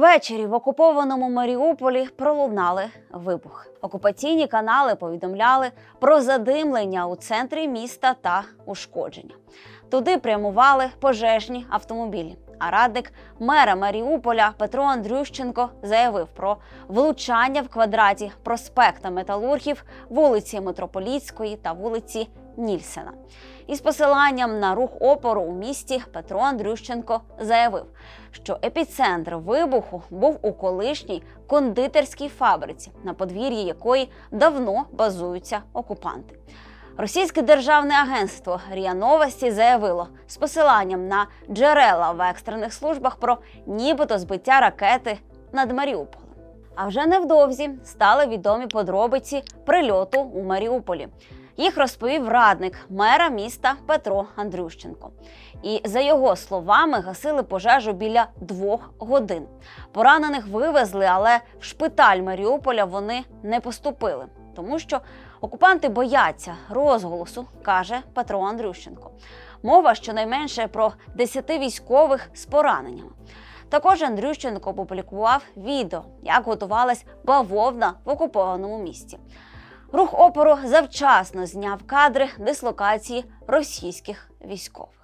Ввечері в окупованому Маріуполі пролунали вибух. Окупаційні канали повідомляли про задимлення у центрі міста та ушкодження. Туди прямували пожежні автомобілі. А радник мера Маріуполя Петро Андрющенко заявив про влучання в квадраті проспекта Металургів, вулиці Митрополітської та вулиці Нільсена. Із посиланням на рух опору у місті Петро Андрющенко заявив, що епіцентр вибуху був у колишній кондитерській фабриці, на подвір'ї якої давно базуються окупанти. Російське державне агентство РІА Новості заявило з посиланням на джерела в екстрених службах про нібито збиття ракети над Маріуполем. А вже невдовзі стали відомі подробиці прильоту у Маріуполі. Їх розповів радник мера міста Петро Андрющенко. І за його словами гасили пожежу біля двох годин. Поранених вивезли, але в шпиталь Маріуполя вони не поступили, тому що окупанти бояться розголосу, каже Петро Андрющенко. Мова щонайменше про 10 військових з пораненнями. Також Андрющенко опублікував відео, як готувалась бавовна в окупованому місті. Рух опору завчасно зняв кадри дислокації російських військових.